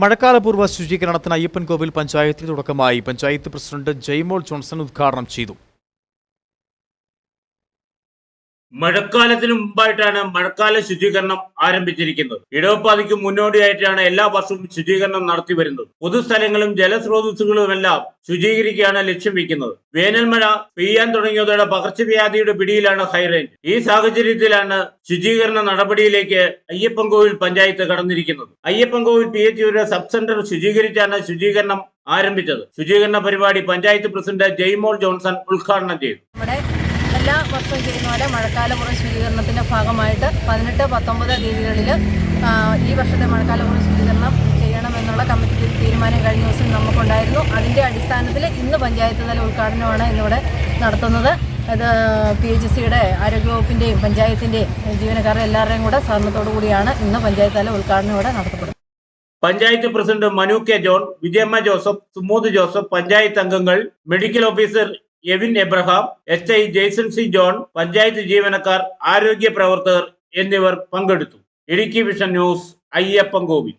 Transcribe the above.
മഴക്കാലപൂർവ ശുചീകരണത്തിന് അയ്യപ്പൻകോവിൽ പഞ്ചായത്തിൽ തുടക്കമായി. Panchayat president Jaimol Johnson ഉദ്ഘാടനം ചെയ്തു. മഴക്കാലത്തിന് മുമ്പായിട്ടാണ് മഴക്കാല ശുചീകരണം ആരംഭിച്ചിരിക്കുന്നത്. ഇടവപ്പാതിക്ക് മുന്നോടിയായിട്ടാണ് എല്ലാ വർഷവും ശുചീകരണം നടത്തി വരുന്നത്. പൊതുസ്ഥലങ്ങളും ജലസ്രോതസ്സുകളുമെല്ലാം ശുചീകരിക്കുകയാണ് ലക്ഷ്യം വെക്കുന്നത് വേനൽ മഴ പെയ്യാൻ തുടങ്ങിയതോടെ പകർച്ചവ്യാധിയുടെ പിടിയിലാണ് ഹൈറേഞ്ച്. ഈ സാഹചര്യത്തിലാണ് ശുചീകരണ നടപടിയിലേക്ക് അയ്യപ്പൻകോവിൽ പഞ്ചായത്ത് കടന്നിരിക്കുന്നത്. അയ്യപ്പൻകോവിൽ പി എച്ച് യുടെ സബ് സെന്റർ ശുചീകരിച്ചാണ് ശുചീകരണം ആരംഭിച്ചത്. ശുചീകരണ പരിപാടി പഞ്ചായത്ത് പ്രസിഡന്റ് ജയ്മോൾ ജോൺസൺ ഉദ്ഘാടനം ചെയ്തു. എല്ലാ വർഷവും ചെയ്യുന്ന പോലെ മഴക്കാലപൂർവ ശുചീകരണത്തിന്റെ ഭാഗമായിട്ട് പതിനെട്ട് പത്തൊമ്പത് തീയതികളിൽ ഈ വർഷത്തെ മഴക്കാലപൂർവ ശുചീകരണം ചെയ്യണമെന്നുള്ള കമ്മിറ്റി തീരുമാനം കഴിഞ്ഞ ദിവസം നമുക്കുണ്ടായിരുന്നു. അതിന്റെ അടിസ്ഥാനത്തിൽ ഇന്ന് പഞ്ചായത്ത് തല ഉദ്ഘാടനമാണ് ഇന്നിവിടെ നടത്തുന്നത്. അത് പി എച്ച് സിയുടെ ആരോഗ്യവകുപ്പിന്റെയും പഞ്ചായത്തിന്റെയും ജീവനക്കാരുടെ എല്ലാവരുടെയും കൂടെ സഹകരണത്തോടു കൂടിയാണ് ഇന്ന് പഞ്ചായത്ത് തല ഉദ്ഘാടനം ഇവിടെ നടത്തപ്പെടുന്നത്. Panchayat president Manu K John Vijayamma Joseph Sumod Joseph panchayat അംഗങ്ങൾ medical officer Evin Abraham H I Jaison C John panchayat ജീവനക്കാർ ആരോഗ്യ പ്രവർത്തകർ എന്നിവർ പങ്കെടുത്തു. Idukki Vision news Ayyappancoil